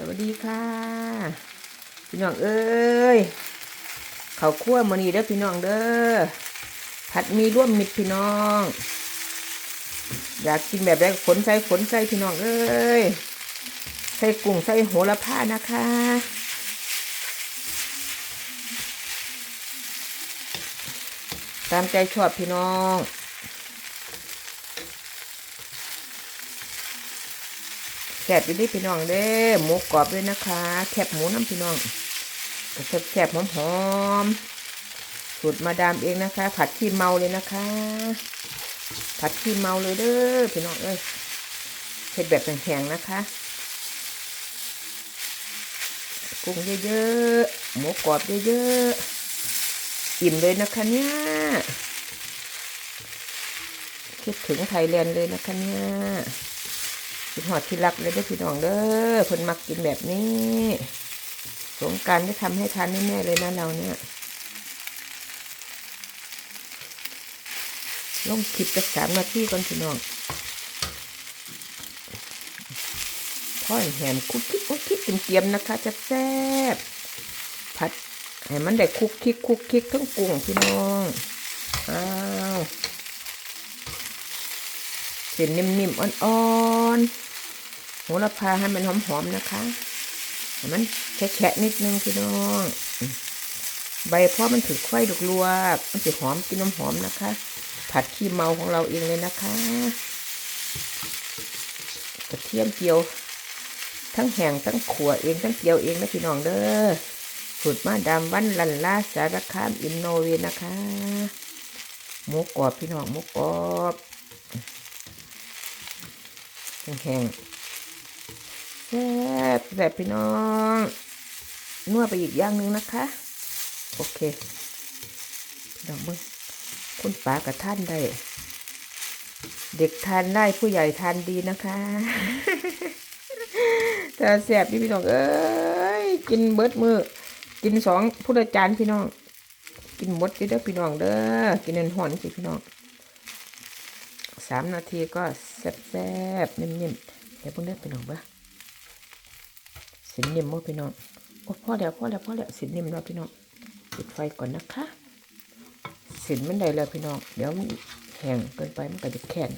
สวัสดีค่ะ พี่น้องเอ้ยเขาคั่วมือนี้เด้อพี่น้องเด้อผัดมีร่วมมิตรพี่น้อง อยากกินแบบไรก็ขนใส่ขนใส่พี่น้องเอ้ยใส่กุ้งใส่โหระพานะคะตามใจชอบพี่น้อง ซ่บอยู่ดิพี่น้องเด้อหมูกรอบด้วยนะคะ แคบหมูน้ำพี่น้องแซ่บหอมหอมๆสูตรมาดามเองนะคะ ผัดขี้เมาเลยนะคะ ผัดขี้เมาเลยเด้อพี่น้องเอ้ยเผ็ดแบบแข็งๆนะคะกุ้งเยอะๆหมูกรอบเยอะๆอิ่มเลยนะคะเนี่ยคิดถึงไทยแลนด์เลยนะคะเนี่ย คิดหอดที่รักเลยได้พี่น้องเด้อเพิ่นมักกินแบบนี้ สงการได้ทำให้ทานแน่ๆเลยนะเราเนี่ยลงคลิปจะสามนาทีก่อนพี่น้องพ่อยแหมคุกคิกคุกคิกเตรียมๆนะคะจะแซ่บผัดให้มันได้คุกคิกคุกคิกทั้งกุ้งพี่น้องอ้าวเส้นนิ่มๆอ่อนๆ โหระพาให้มันหอมๆนะคะมันแฉะๆนิดนึงพี่น้อง ใบเพราะมันถือไข่ดกลวกมันจะหอมกินน้ำหอมนะคะ ผัดขี้เมาของเราเองเลยนะคะ กระเทียมเจียว ทั้งแห้งทั้งขัวเองทั้งเจียวเองนะพี่น้องเด้อสูตรมาดามวันลันลาสารคามอินโนเวนะคะหมูกรอบพี่น้องหมูกรอบแห้งๆ แซ่บแซ่บพี่น้องนวดไปอีกอย่างหนึ่งนะคะ โอเคพี่น้องเบิ้งคุณป๋ากับท่านได้ เด็กทานได้ผู้ใหญ่ทานดีนะคะแต่แซ่บนี่พี่น้องเอ้ยกินเบิดมือกินสองผู้ละจานพี่น้อง กินหมดเด้อพี่น้องเด้อกินเนหอนสิพี่น้องสามนาทีก็แซ่บๆนิ่มๆเดี๋ยวพวกนี้อพี่น้องเบ้อ สินนิ่มบ่พี่น้องโอ้พ่อแล้วพ่อแล้วพ่อแล้วสินนิ่มแล้วพี่น้องปิดไฟก่อนนะคะสินมันได้แล้วพี่น้องเดี๋ยวมันแห้งเกินไปมันก็จะแข็ง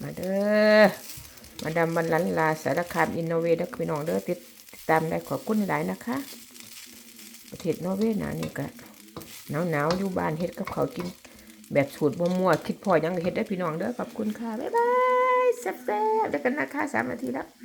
มาเด้อมาดามบันลันลาสารคามอินโนเวเด้อพี่น้องเด้อติดตามได้ขอบคุณหลายนะคะ ประเทศนอร์เวย์หนานี่ก็หนาวหนาวอยู่บ้านเฮ็ดกับเขาวกิน แบบสูตรมั่วๆคิดพอยังเฮ็ดได้พี่น้องเด้อขอบคุณค่ะ บ๊ายบาย แซ่บๆเดี๋ยวกันนะคะสามนาทีแล้ว